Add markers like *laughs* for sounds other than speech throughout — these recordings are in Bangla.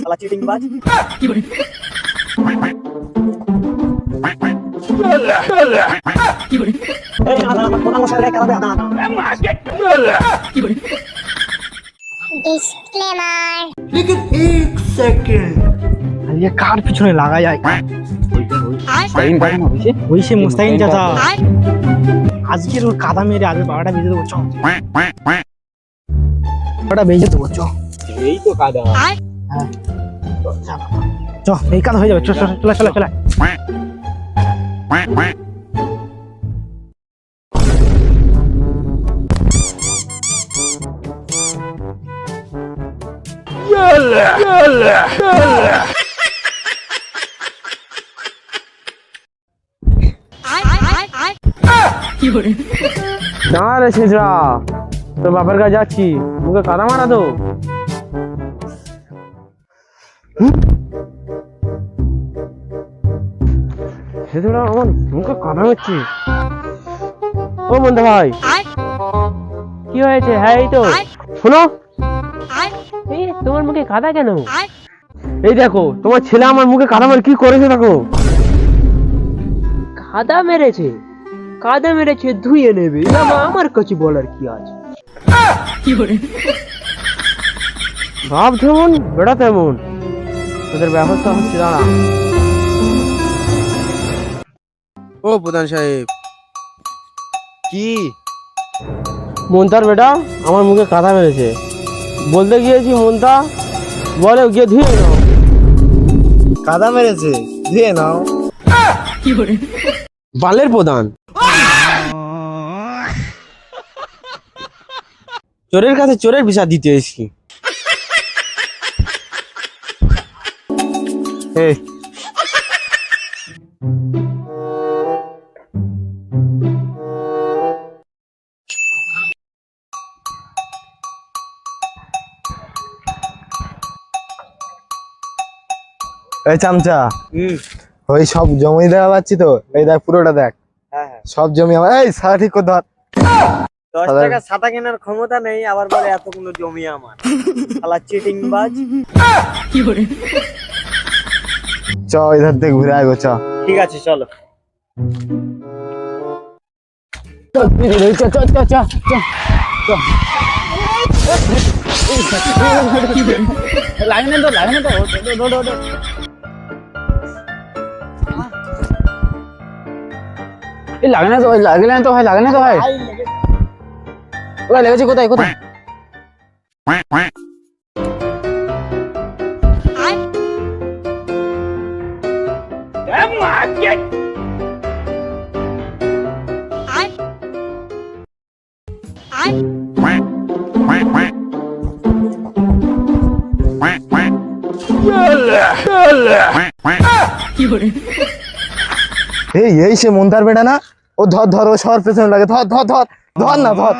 শালা চিটিং বাজ কারা পিছনে লাগা যায় ওই সে মুস্তাকিন চাচা। আজকের ওর কাদা মেরে আগে বারোটা বেজে দেবো চ। বারোটা বেজে দেবো চ। এই তো কাদা। চ এই কাজ হয়ে যাবে, চল চল, চলে চলে না রে ছেঁচড়া তোর বাপের কাছে যাচ্ছি, মুখে কাদা মারা তো। ছেঁচড়া আমার মুখে কাদা মারছে ও বন্ধু ভাই। কি হয়েছে? হ্যাঁ এই তো। শোনো। এই তোমার মুখে কাদা কেন? এই দেখো তোমার ছেলে আমার মুখে কাদা মার কি করেছে দেখো? কাদা মেরেছে। কাদা মেরেছে ধুয়ে নেবে। আমার কাছে বলার কি আছে? ভাব যেমন বেড়া তেমন। তোদের ব্যবস্থা হচ্ছে দাঁড়া। ও প্রধান সাহেব। কি? মন্তার বেটা আমার মুখে কাদা মেরেছে বলতে গিয়েছি মন্তা বলে গিয়ে ধুয়ে নাও। কাদা মেরেছে? ধুয়ে নাও। বালের প্রধান। চোরের কাছে চোরের বিচার দিতে এসেছি। এই, এই চামচা। ওই সব জমি দেখা পাচ্ছি তো? এই দেখ পুরোটা দেখ। হ্যাঁ হ্যাঁ। সব জমি আমার এই সারা ঠিক করে ধর। দশ টাকা ছাতা কেনার ক্ষমতা নেই আবার বলে এতগুলো জমি আমার। *laughs* শালা চিটিং বাজ। চ ইধার থেকে ঘুরে আইবো চ ঠিক আছে চলো লাগনে তো লাগনে তো দো দো দো এই লাগনে তো ভাই লাগলে তো ভাই লাগনে তো ভাই ওরা লেগেছে কোথায় কোথায় এই এই সে মন্তার বেটা না? ও ধর ধর ও সর পেছনে লাগে ধর ধর ধর ধর না ধর।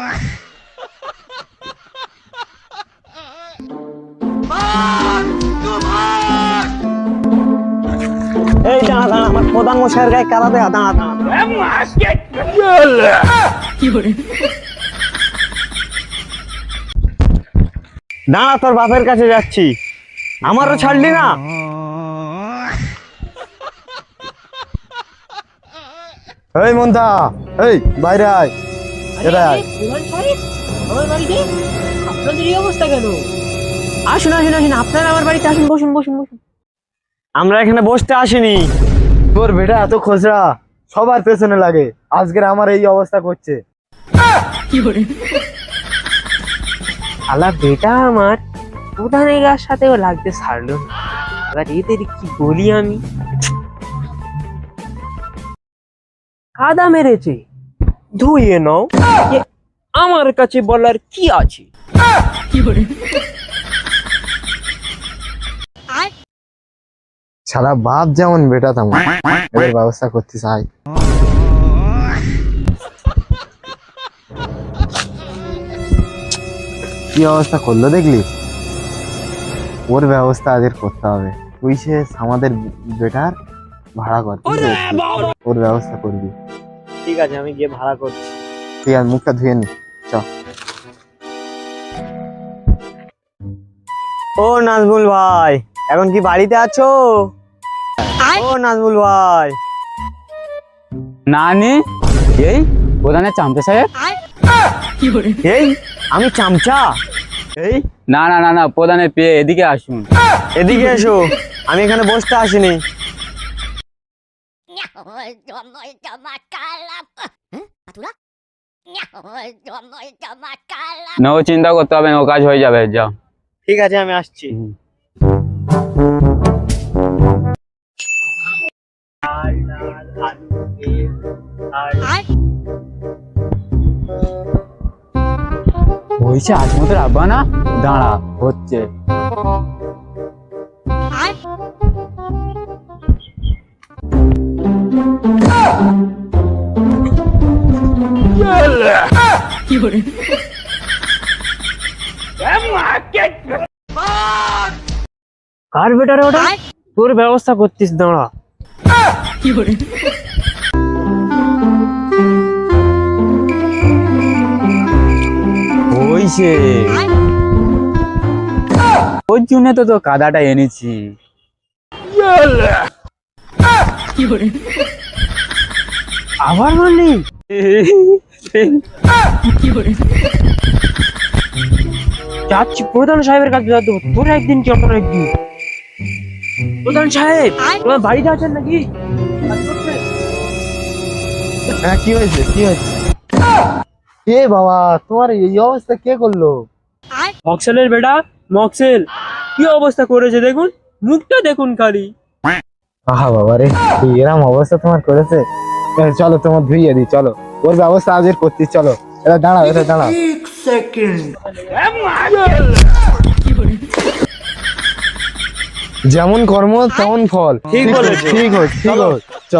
এই দাঁড়া দাঁড়া আমার প্রধান মশাইয়ের গায়ে কারা দেয়া দাঁড়া দাঁড়া। দাঁড়া তোর বাপের কাছে যাচ্ছি। আমারও ছাড়লি না। এই মন্তা এই বাইরে আয়। এরা আয়। আপনাদের এই অবস্থা কেন? আসুন আসুন আসুন আপনারা আমার বাড়িতে আসুন বসুন বসুন বসুন। আমরা এখানে বসতে আসিনি। তোর বেটা এত খোঁজরা সবার পেছনে লাগে। আজকের আমার এই অবস্থা করছে। আলা বেটা আমার। প্রধানের গার সাথেও লাগতে ছাড়লো না। এবার এদের কি বলি আমি? কাদা মেরেছে। ধুয়ে নাও। আমার কাছে বলার কি আছে? সারা বাপ যেমন বেটা তেমন। এদের ব্যবস্থা করতে চাই। কি অবস্থা করল দেখলি? ওর ব্যবস্থা আজের করতে হবে। তুই সে আমাদের বেটার ভাড়া কর ওর ব্যবস্থা করবি। ঠিক আছে আমি গিয়ে ভাড়া করছি। ঠিক আছে মুখটা ধুয়ে নি চ। ও নাজমুল ভাই এখন কি বাড়িতে আছো? ও নাজমুল ভাই। না নে এই প্রধানের চামচা সাহেব? এই আমি চামচা। এই? না না না না প্রধানের পেয়ে এদিকে আসুন। এদিকে এসো। আমি এখানে বসতে আসিনি। না ও চিন্তা করতে হবে না ও কাজ হয়ে যাবে যাও। ঠিক আছে আমি আসছি। হয়েছে আজমতের আব্বা না দাঁড়া হচ্ছে। কার বেটারে ওটা তোর ব্যবস্থা করতিস দাঁড়া। ওর জন্য তো তো কাদাটা এনেছি। আবার মারলি যাচ্ছি। প্রধান সাহেবের কাছে তোর একদিন কি একদিন? প্রধান সাহেব, তোমার বাড়িতে আছেন নাকি? হ্যাঁ কি হয়েছে? কি হয়েছে? এ বাবা তোমার এই অবস্থা কে করল? মক্সেলের বেটা মক্সেল। কি অবস্থা করেছে দেখুন? মুখটা দেখুন খালি। আহা বাবা রে এরম অবস্থা তোমার করেছে? চলো তোমার ধুইয়ে দিই চলো। ওর ব্যবস্থা আজের করছি চলো। এটা দাঁড়াও এটা দাঁড়াও। যেমন কর্ম তেমন ফল। ঠিক হচ্ছে ঠিক হচ্ছে চ।